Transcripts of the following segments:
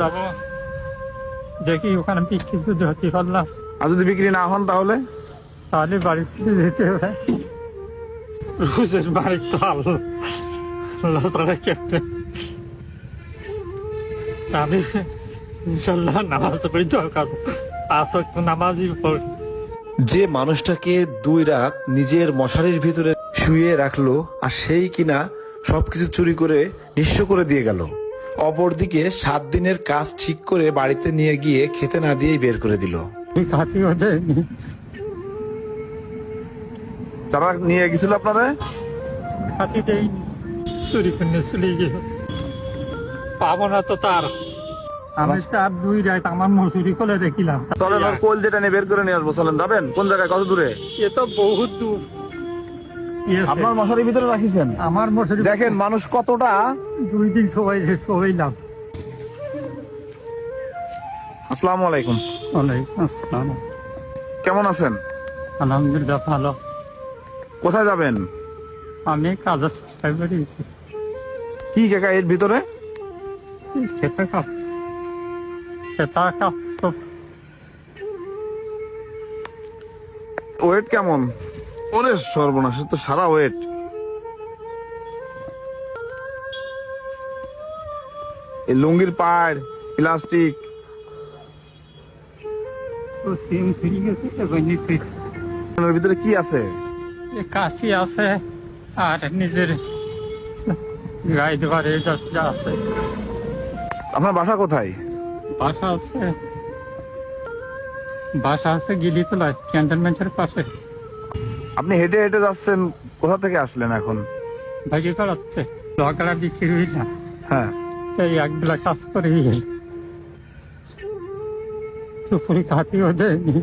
যাব দেখি ওখানে বিক্রি যদি হতে পারলাম। আর যদি বিক্রি না হন তাহলে? তাহলে বাড়ি ফিরে যেতে হবে। রোজের বাড়ি তো আল্লাহ আল্লাহ তারা কেটে। আমি ইনশাল্লাহ নামাজ পড়ি দরকার। আসক নামাজই পড়ি। যে মানুষটাকে দুই রাত নিজের মশারির ভিতরে শুয়ে রাখল আর সেই কিনা সবকিছু চুরি করে নিঃস্ব করে দিয়ে গেল। অপরদিকে সাত দিনের কাজ ঠিক করে বাড়িতে নিয়ে গিয়ে খেতে না দিয়েই বের করে দিল। যারা নিয়ে গেছিল আপনারা? চুরি করে চলে গেল। পাবো না তো তার। আমি তার দুই রাত আমার মজুরি করে দেখিলাম। চলেন আর কোল যেটা নিয়ে বের করে নিয়ে আসব চলেন যাবেন? কোন জায়গায়? কত দূরে? এ তো বহুত দূর। আপনার মশারির ভিতরে রাখিছেন? আমার মজুরি দেখেন মানুষ কতটা দুই দিন সবাই সবাইলাম আসসালামু আলাইকুম। ওয়ালাইকুম আসসালাম। কেমন আছেন? আলহামদুলিল্লাহ ভালো। কোথায় যাবেন? আমি কাজ আছে বেরিয়েছি কি কাকা এর ভিতরে? খেতে কাপ। কাপ ওয়েট কেমন? ওরে সর্বনাশ তো সারা ওয়েট। এই লুঙ্গির পাড় প্লাস্টিক। ভিতরে কি আছে? কাশি আছে আর নিজের গায়ে দেওয়ার আছে। আপনার বাসা কোথায়? বাসা আছে বাসা আছে গিলিতলায় ক্যান্টনমেন্টের পাশে। আপনি হেঁটে হেঁটে যাচ্ছেন কোথা থেকে আসলেন এখন? ভাগি করাচ্ছে। লকড়া বিক্রি হই না হ্যাঁ। এই এক বেলা কাজ করে চুপুরি খাতিও দেয়নি।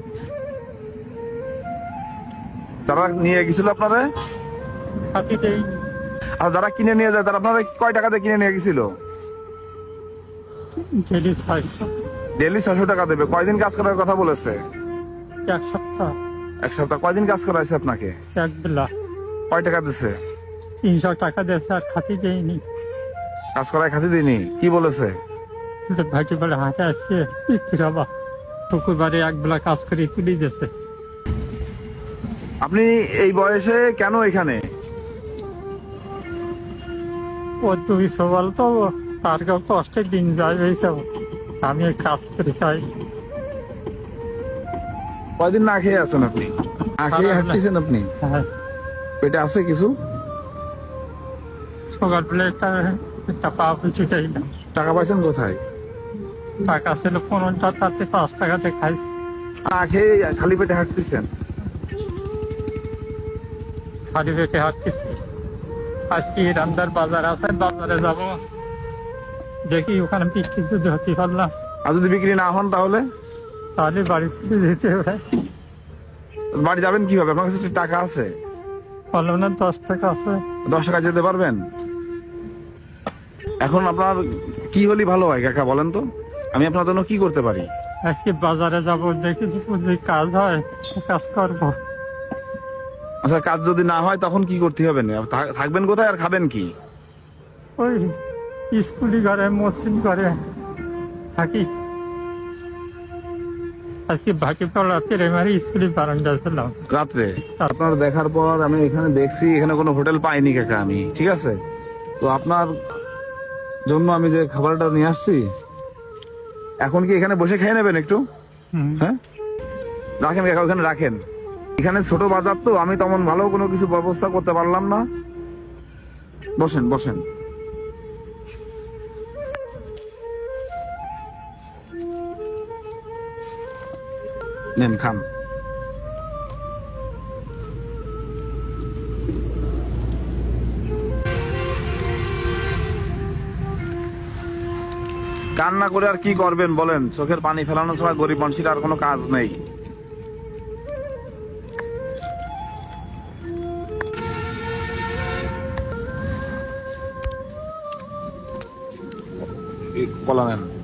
যারা নিয়ে গেছিল আপনারা? খাতি দেয়নি। আর যারা কিনে নিয়ে যায় তারা আপনারা কয় টাকাতে কিনে নিয়ে গেছিল? ডেলি ছয়শো। ডেলি ছশো টাকা দেবে। কয়দিন কাজ করার কথা বলেছে? এক সপ্তাহ। এক সপ্তাহ। কয়দিন কাজ করাইছে আপনাকে? এক বেলা। কয় টাকা দিছে? তিনশো টাকা দিয়েছে আর খাতি দেয়নি। কাজ করায় খাতি দিনি কি বলেছে? ভাইকে বলে হাঁটে আসছে। ফিরাবা শুক্রবারে এক বেলা কাজ করে তুলে দিয়েছে আপনি এই বয়সে কেন এখানে? ও দুই সবাল তো তার কষ্টের দিন যায় এইসব আমি কাজ করে খাই কয়দিন না খেয়ে আছেন আপনি? না খেয়ে হাঁটতেছেন আপনি? হ্যাঁ। পেটে আছে কিছু? সকালবেলা একটা পিছু খাইলাম টাকা পাইছেন কোথায়? টাকা ছিল পনেরোটা তাতে পাঁচ টাকাতে খাইছি। না খেয়ে খালি পেটে হাঁটতেছেন? খালি পেটে হাঁটতেছি। আজকে রান্দার বাজার আছে বাজারে যাব। দেখি ওখানে বিক্রি যদি হতে পারলাম। আর যদি বিক্রি না হন তাহলে? তাহলে বাড়ি ফিরে যেতে হবে। বাড়ি যাবেন কীভাবে? আপনার কাছে টাকা আছে। বললাম না দশ টাকা আছে। দশ টাকা যেতে পারবেন? এখন আপনার কি হলে ভালো হয় কাকা বলেন তো? আমি আপনার জন্য কি করতে পারি? আজকে বাজারে যাব দেখি যদি কাজ হয় কাজ করব। আচ্ছা কাজ যদি না হয় তখন কি করতে হবে? থাকবেন কোথায় আর খাবেন কি? ওই স্কুলি ঘরে মসজিদ ঘরে থাকি। আজকে বাকি পড়া প্রাইমারি স্কুলে বারান্দা ছিলাম। রাত্রে? আপনার দেখার পর আমি এখানে দেখছি এখানে কোনো হোটেল পাইনি কাকা আমি ঠিক আছে? তো আপনার জন্য আমি যে খাবারটা নিয়ে আসছি এখন কি এখানে বসে খেয়ে নেবেন একটু? হ্যাঁ? রাখেন কাকা ওখানে রাখেন। এখানে ছোট বাজার তো আমি তেমন ভালো কোনো কিছু ব্যবস্থা করতে পারলাম না। বসেন বসেন। নেন খান কান্না করে আর কি করবেন বলেন? চোখের পানি ফেলানো ছাড়া গরিব মানুষের আর কোনো কাজ নেই। কলা নেন।